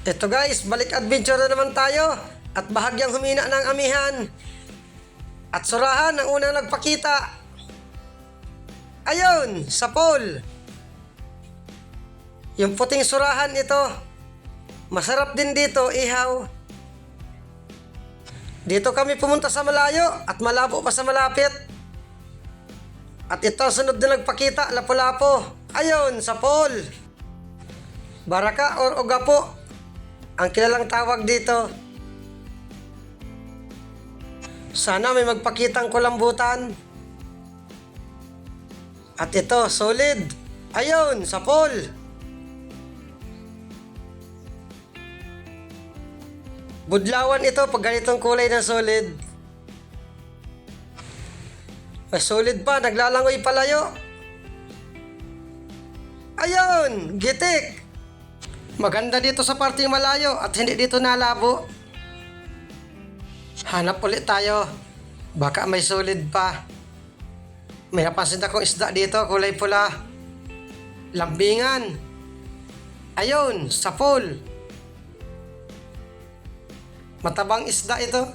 Ito guys, balik adventure na naman tayo at bahagyang humina ng amihan. At surahan ang unang nagpakita. Ayun, sa pool. Yung puting surahan ito. Masarap din dito, ihaw. Dito kami pumunta sa malayo at malabo pa sa malapit. At ito sunod na nagpakita, lapo-lapo. Ayun, sa pool. Baraka or Ogapo. Ang kilalang tawag dito. Sana may magpakitang kulambutan. At ito, solid. Ayun, sa pool. Budlawan ito pag ganitong kulay ng solid. May solid pa, naglalangoy palayo. Ayun, gitik. Maganda dito sa parting malayo at hindi dito nalabo. Hanap ulit tayo. Baka may solid pa. May napansin akong isda dito, kulay pula. Lambingan. Ayun, sa pool. Matabang isda ito.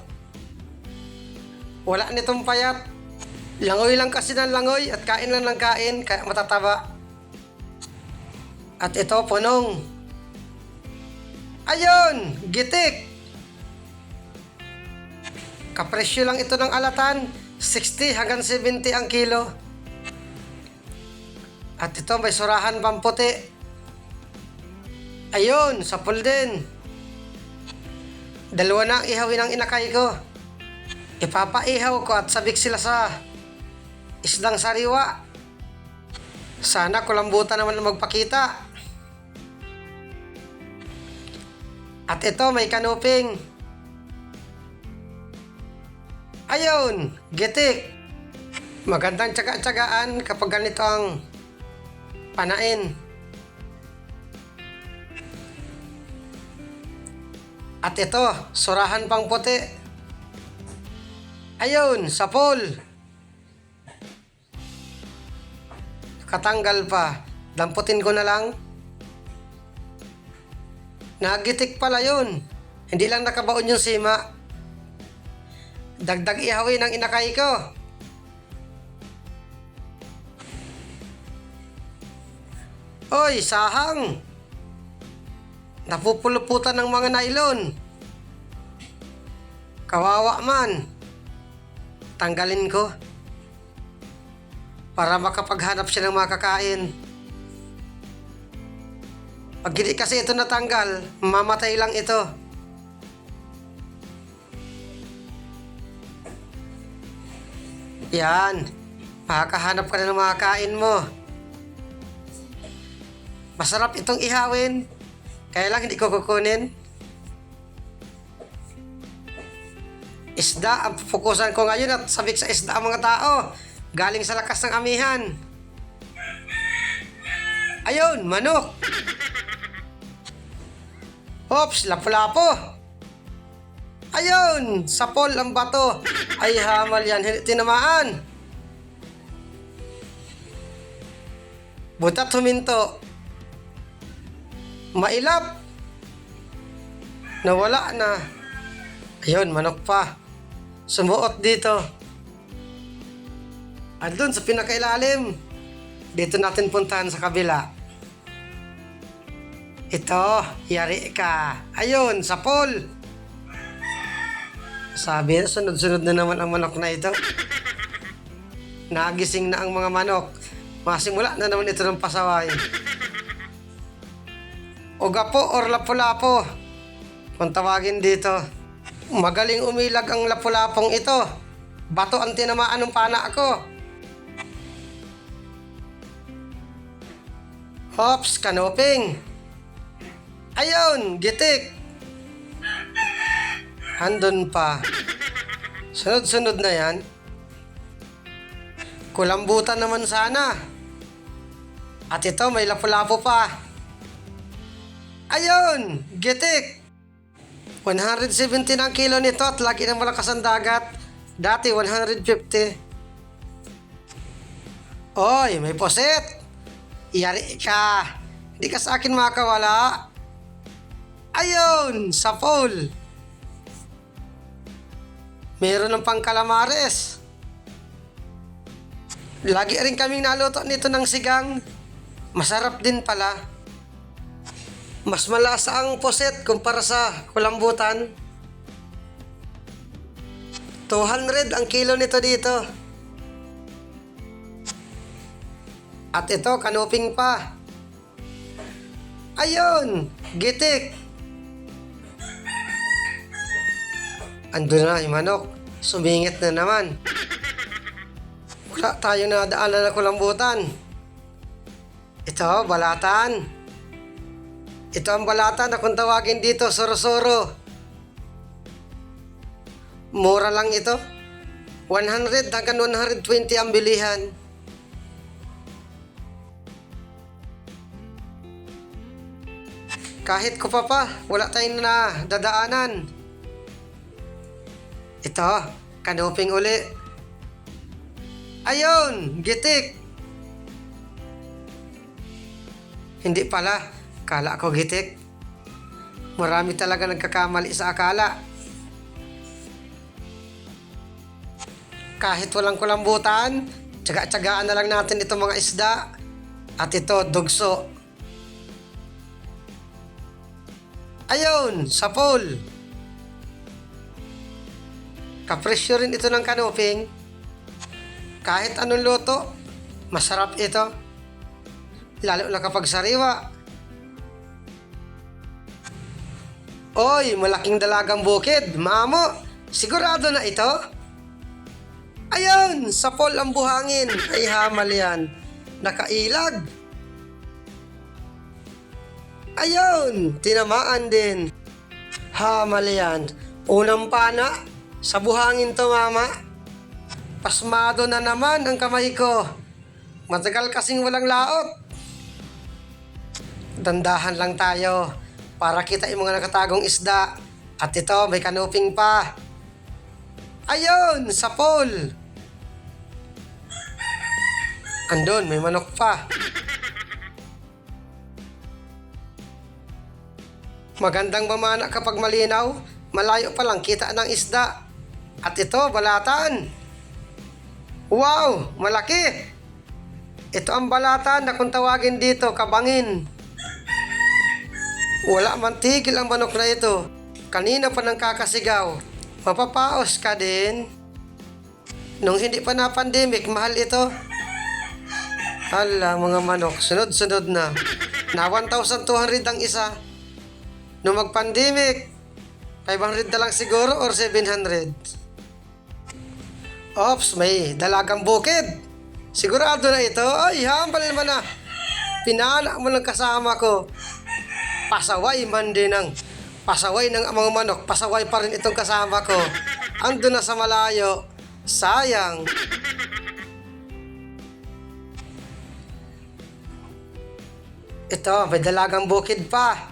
Wala nitong payat. Langoy lang kasi ng langoy at kain lang ng kain, kaya matataba. At ito, punong. Ayun! Gitik! Kapresyo lang ito ng alatan. 60 hanggang 70 ang kilo. At ito, may surahan pang puti. Ayun, sa pool din. Dalawa na ang ihawin ang inakay ko. Ipapaihaw ko at sabik sila sa isdang sariwa. Sana kulambutan naman magpakita. At ito, may kanuping. Ayun, gitik. Magandang tsaga-tsagaan kapag ganito ang panain. At ito, surahan pang puti. Ayun, sa pool. Katanggal pa. Damputin ko na lang. Nagitik pala yun. Hindi lang nakabaon yung sima. Dagdag ihawin ang inakay ko. Oy, sahang! Napupuluputan ng mga nylon. Kawawa man. Tanggalin ko. Para makapaghanap siya ng makakain. Pag hindi kasi ito natanggal, mamatay lang ito. Yan. Makakahanap ka na ng makakain mo. Masarap itong ihawin. Kaya lang hindi ko kukunin. Isda ang pupukusan ko ngayon at sabik sa isda ang mga tao. Galing sa lakas ng amihan. Ayun, manok. Ops, lapu-lapo. Ayun, sapol ang bato. Ay hamal yan, tinamaan. Butat huminto. Mailap. Nawala na. Ayun, manok pa. Sumuot dito. Andun sa pinakailalim. Dito natin puntahan sa kabila. Ito, yari ka. Ayun, sa pool. Sabi, sunod-sunod na naman ang manok na ito. Nagising na ang mga manok. Masimula na naman ito ng pasaway. Ogapo or lapu-lapo. Kung tawagin dito. Magaling umilag ang lapu-lapong ito. Bato ang tinamaan ng pana ko. Hops, kanoping. Ayun, gitik. Handon pa. Sunod-sunod na yan. Kulambutan naman sana. At ito, may lapu-lapo pa. Ayun, gitik. 170 na ang kilo nito at lagi ng malakas ang dagat. Dati 150. Oy, may poset. Yari ka. Hindi ka sa akin makawala. Ayun! Sa pool! Meron ng pangkalamares. Lagi rin kaming naluto nito ng sigang. Masarap din pala. Mas malasa ang poset kumpara sa kulambutan. 200 ang kilo nito dito. At ito, kanuping pa. Ayun! Gitik! Ando na yung manok. Sumingit na naman. Wala tayo na daanan na kulambutan. Ito, balatan. Ito ang balatan na kung tawagin dito, soro-soro. Mura lang ito. 100 hanggang 120 ang bilihan. Kahit ko pa pa, wala tayong na dadaanan. Ito, kanuping uli. Ayun, gitik. Hindi pala, kala ko gitik. Marami talaga nagkakamali sa akala. Kahit walang kulambutan, tsaga-tsagaan na lang natin itong mga isda. At ito, dugso. Ayun, sa pool. Kapresyo rin ito ng kanuping. Kahit anong luto, masarap ito. Lalo na kapag sariwa. Oy, malaking dalagang bukid. Mamo, sigurado na ito? Ayun, sa pool ang buhangin. Ay hamal yan. Nakailag. Ayun, tinamaan din. Hamal yan. Unang pana, sa buhangin to mama. Pasmado na naman ang kamay ko. Matagal kasing walang laot. Dandahan lang tayo para kita yung mga nakatagong isda. At ito, may kanuping pa. Ayun, sa pool. Andun, may manok pa. Magandang mamana kapag malinaw, malayo pa lang kita ng isda. At ito, balatan. Wow, malaki. Ito ang balatan na kung tawagin dito, kabangin. Wala man tigil ang manok na ito. Kanina pa nang kakasigaw. Mapapaos ka din. Nung hindi pa na pandemic, mahal ito. Hala, mga manok, sunod-sunod na. Na 1,200 ang isa. Nung mag-pandemic, 500 na lang siguro or 700. Ops, may dalagang bukid. Sigurado na ito. Ay, hambal naman na. Pinala mo lang kasama ko. Pasaway man din ang pasaway ng mga manok. Pasaway pa rin itong kasama ko. Ando na sa malayo. Sayang. Ito, may dalagang bukid pa.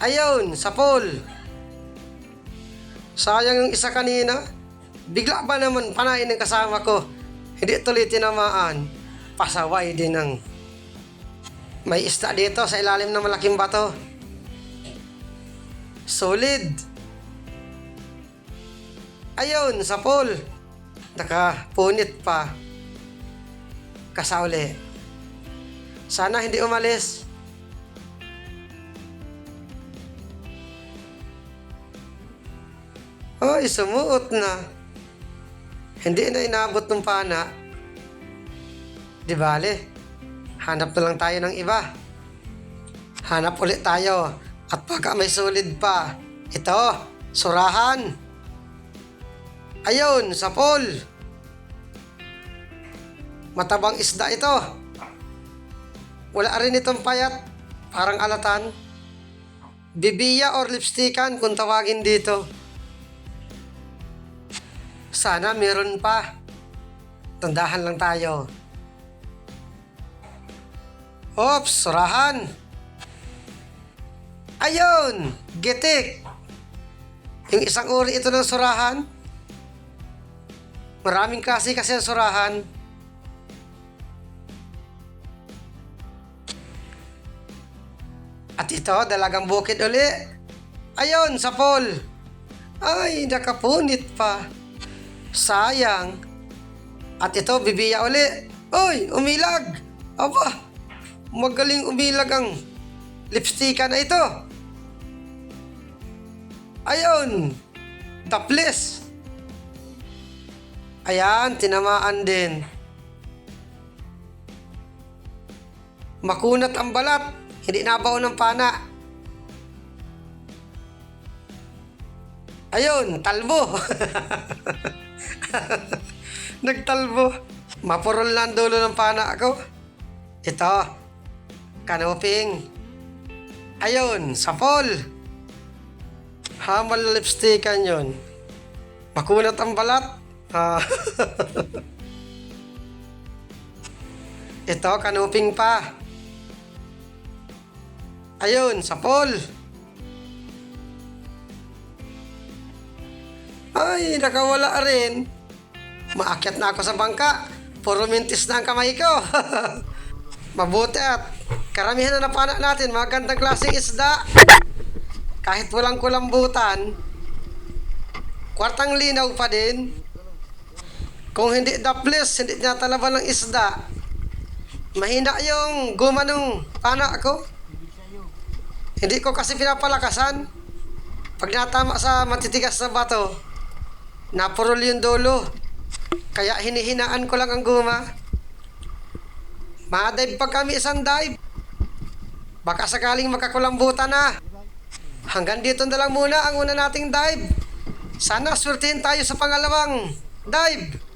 Ayun, sa pool. Sayang yung isa kanina. Bigla ba naman panain ng kasama ko? Hindi tuloy tinamaan. Pasaway din ng... May isda dito sa ilalim ng malaking bato. Solid. Ayun, sa pool. Nakapunit pa. Kasauli. Sana hindi umalis. Ay, sumuot na. Hindi na inabot ng pana. Di bale, hanap na lang tayo ng iba. Hanap ulit tayo. At baka may solid pa. Ito, surahan. Ayun, sa pool. Matabang isda ito. Wala rin itong payat. Parang alatan. Bibiya or lipstickan kung tawagin dito. Sana meron pa. Tandahan lang tayo. Ops, surahan. Ayun, getik. Yung isang uri ito ng surahan. Maraming klase kasi ang surahan. At ito, dalagang bukid uli. Ayun, sa pool. Ay, nakapunit pa. Sayang. At ito, bibiya uli. Uy, umilag. Aba, magaling umilag ang lipsticka na ito. Ayun, taples. Ayan, tinamaan din. Makunat ang balat. Hindi nabaw ng pana. Ayun, talbo. Nagtalbo. Mapurol na ang dulo ng pana ako. Ito, kanoping. Ayun, sapol. Hamal na lipstickan yun. Makunat ang balat. Ah. Ito, kanuping pa. Ayun, sapol. Ay, nakawala rin. Maakyat na ako sa bangka. Puro mintis na ang kamay ko. Mabuti at karamihan na napana natin, mga gandang klaseng isda. Kahit walang kulambutan, kwartang linaw pa din. Kung hindi daples, hindi niya talaban ng isda, mahina yung guma ng pana ko. Hindi ko kasi pinapalakasan. Pag natama sa matitigas na bato, napurol yung dulo. Kaya hinihinaan ko lang ang guma. Madive pa kami isang dive. Baka sakaling makakulambutan na. Hanggang dito na lang muna ang una nating dive. Sana swertihin tayo sa pangalawang dive.